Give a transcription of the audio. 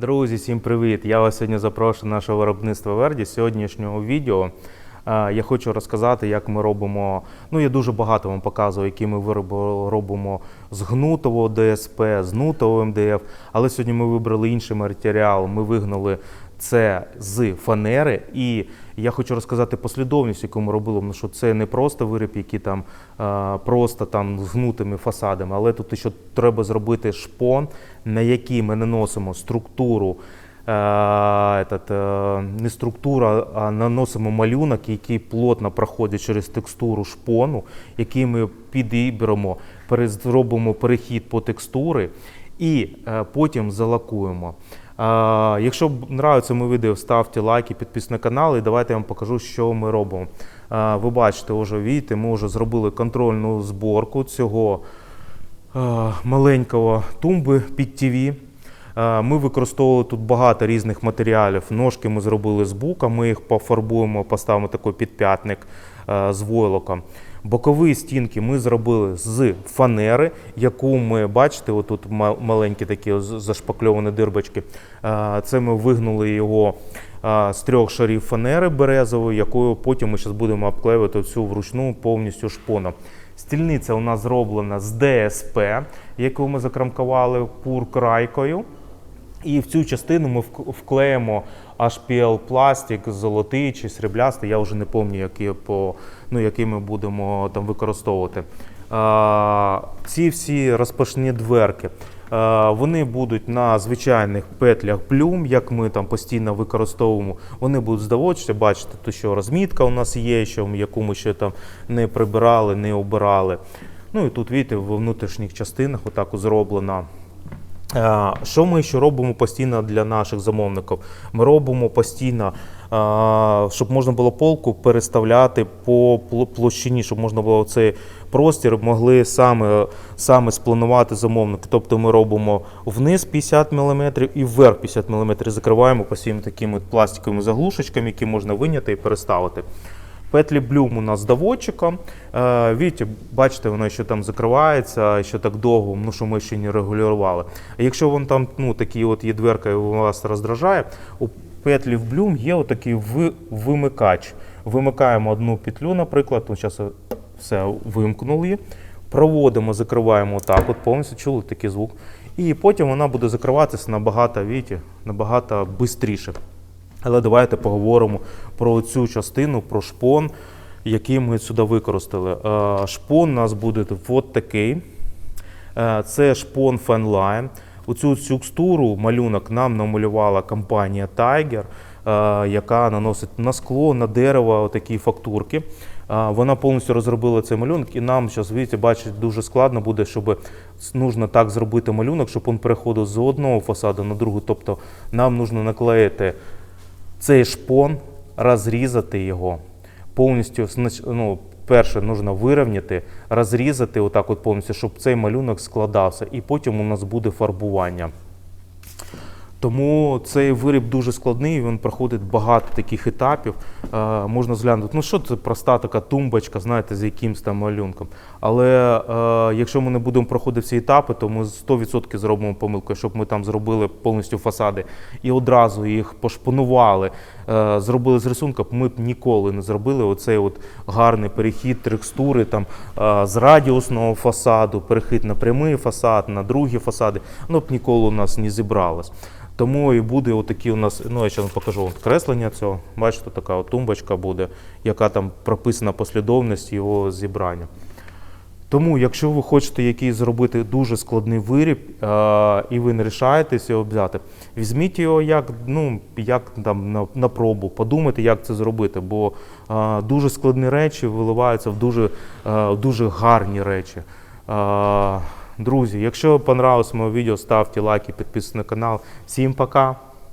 Друзі, всім привіт! Я вас сьогодні запрошую на нашого виробництва Верді. Сьогоднішнього відео е, я хочу розказати, як ми робимо. Ну, я дуже багато вам показував, які ми вироби робимо з гнутового ДСП, з гнутового МДФ. Але сьогодні ми вибрали інший матеріал. Ми вигнали це з фанери. І я хочу розказати послідовність, яку ми робили, тому що це не просто виріб, який там е, просто там з гнутими фасадами, але тут ще треба зробити шпон, на який ми наносимо структуру. е, Этот, е, не структура, а наносимо малюнок, який плотно проходить через текстуру шпону, який ми підіберемо, зробимо перехід по текстури і е, потім залакуємо. Якщо б нравиться моє відео, ставте лайки, підписуйтесь на канал і давайте я вам покажу, що ми робимо. Ви бачите, вже видите, ми вже зробили контрольну зборку цього маленького тумби під ТВ. Е, Ми використовували тут багато різних матеріалів. Ножки ми зробили з бука, ми їх пофарбуємо, поставимо такий підп'ятник е, з войлоком. Бокові стінки ми зробили з фанери, яку ми бачите, отут ма- маленькі такі зашпакльовані дирбочки. Це ми вигнули його з трьох шарів фанери березової, якою потім ми зараз будемо обклеювати всю вручну повністю шпоном. Стільниця у нас зроблена з ДСП, яку ми закрамкували пуркрайкою. І в цю частину ми вк- вклеїмо HPL пластик, золотий чи сріблястий, я вже не пам'ятаю, по, ну, який ми будемо там використовувати. А, ці всі розпашні дверки. Вони будуть на звичайних петлях плюм, як ми там постійно використовуємо. Вони будуть здаватися, бачите, то що розмітка у нас є, що, яку ми ще там не прибирали, не обирали. Ну і тут, бачите, в внутрішніх частинах отак зроблена. Е, Що ми ще робимо постійно для наших замовників? Ми робимо постійно, е, щоб можна було полку переставляти по площині, щоб можна було цей простір могли саме, саме спланувати замовники. Тобто ми робимо вниз 50 мм і вверх 50 мм, закриваємо постійно такими пластиковими заглушечками, які можна виняти і переставити. Петлі блюм у нас доводчиком. Е, Видите, бачите, воно ще там закривається, ще так довго, ну що ми ще не регулювали. А якщо вон там ну, такі от є дверка і вас роздражає, у петлі в блюм є отакий ви- вимикач. Вимикаємо одну петлю, наприклад, ну, зараз все вимкнули. Проводимо, закриваємо так, от повністю чули такий звук. І потім вона буде закриватися набагато, видите, набагато швидше. Але давайте поговоримо про цю частину, про шпон, який ми сюди використали. Е, Шпон у нас буде от такий. Е, Це шпон Fanline. Оцю текстуру малюнок нам намалювала компанія Tiger, е, яка наносить на скло, на дерево такі фактурки. Вона повністю розробила цей малюнок, і нам зараз, бачите, дуже складно буде, щоб нужно так зробити малюнок, щоб він переходив з одного фасаду на другий. Тобто нам потрібно наклеїти цей шпон, розрізати його, повністю ну, перше потрібно вирівняти, розрізати отак от повністю, щоб цей малюнок складався, і потім у нас буде фарбування. Тому цей виріб дуже складний, він проходить багато таких етапів. Е, можна зглянути, ну що це проста така тумбочка, знаєте, з якимсь там малюнком. Але е, якщо ми не будемо проходити всі етапи, то ми 100% зробимо помилку, щоб ми там зробили повністю фасади і одразу їх пошпонували, е, зробили з рисунка, ми б ніколи не зробили оцей от гарний перехід текстури там, е, з радіусного фасаду, перехід на прямий фасад, на другі фасади. Воно б ніколи у нас не зібралось. Тому і буде отакі у нас, ну я ще вам покажу от креслення цього. Бачите, така от тумбочка буде, яка там прописана послідовність його зібрання. Тому, якщо ви хочете якийсь зробити дуже складний виріб, е, і ви не рішаєтесь його взяти, візьміть його як, ну, як там, на, на пробу, подумайте, як це зробити, бо е, дуже складні речі виливаються в дуже, в дуже гарні речі. Е, друзі, якщо понравилось моє відео, ставте лайки, підписуйтесь на канал. Всім пока!